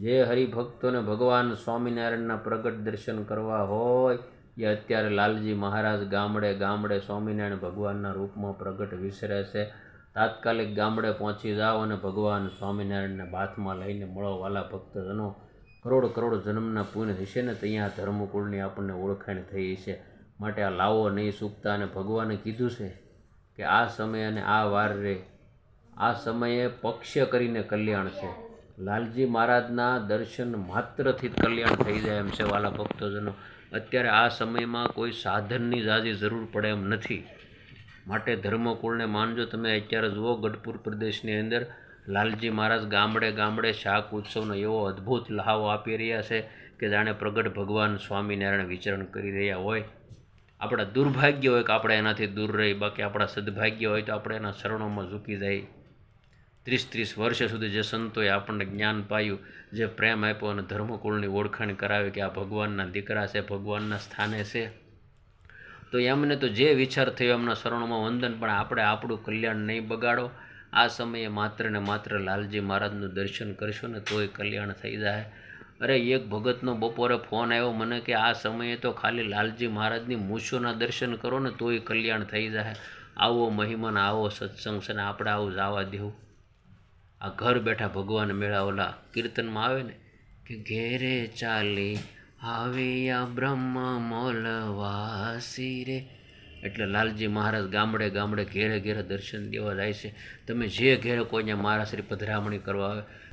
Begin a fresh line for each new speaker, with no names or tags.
જે હરિભક્તોને ભગવાન સ્વામિનારાયણના પ્રગટ દર્શન કરવા હોય, એ અત્યારે લાલજી મહારાજ ગામડે ગામડે સ્વામિનારાયણ ભગવાનના રૂપમાં પ્રગટ વિસરે છે. તાત્કાલિક ગામડે પહોંચી જાઓ અને ભગવાન સ્વામિનારાયણને બાથમાં લઈને મળો. વાલા ભક્તજનો કરોડ કરોડ જન્મના પુણ્ય હશે ને ત્યાં ધર્મકુળની આપણને ઓળખાણ થઈ છે. માટે આ લાવો નહીં સૂકતા અને ભગવાને કીધું છે કે આ સમય અને આ વાર રે આ સમયે પક્ષ કરીને કલ્યાણ છે. લાલજી મહારાજના દર્શન માત્રથી કલ્યાણ થઈ જાય એમ છે વાલા ભક્તજનો. અત્યારે આ સમયમાં કોઈ સાધનની જાજી જરૂર પડે એમ નથી. માટે ધર્મકુળને માનજો તમે અત્યારે જુઓ ગઢપુર પ્રદેશની અંદર લાલજી મહારાજ ગામડે ગામડે શાક ઉત્સવનો એવો અદ્ભુત લહાવો આપી રહ્યા છે કે જાણે પ્રગટ ભગવાન સ્વામિનારાયણ વિચરણ કરી રહ્યા હોય. આપણા દુર્ભાગ્ય હોય કે આપણે એનાથી દૂર રહી, બાકી આપણા સદભાગ્ય હોય તો આપણે એના શરણોમાં ઝૂકી જાય. ત્રીસ ત્રીસ વર્ષ સુધી જે સંતોએ આપણને જ્ઞાન પાયું, જે પ્રેમ આપ્યો અને ધર્મકુળની ઓળખાણ કરાવી કે આ ભગવાનના દીકરા છે, ભગવાનના સ્થાને છે. તો એમને તો જે વિચાર થયો એમના શરણોમાં વંદન, પણ આપણે આપણું કલ્યાણ નહીં બગાડો. આ સમયે માત્ર ને માત્ર લાલજી મહારાજનું દર્શન કરશો ને તોય કલ્યાણ થઈ જાય. અરે, એક ભગતનો બપોરે ફોન આવ્યો મને કે આ સમયે તો ખાલી લાલજી મહારાજની મૂછોના દર્શન કરો ને તોય કલ્યાણ થઈ જાય. આવો મહિમાન આવો સત્સંગ છે ને આપણે આવું જવા દેવું. આ ઘર બેઠા ભગવાન મેળા ઓલા કીર્તનમાં આવે ને કે ઘેરે ચાલી આવ્યા બ્રહ્મ મોલવાસી રે. એટલે લાલજી મહારાજ ગામડે ગામડે ઘેરે ઘેરે દર્શન દેવા જાય છે. તમે જે ઘેરે કોઈને મહારાજ શ્રી પધરામણી કરવા આવે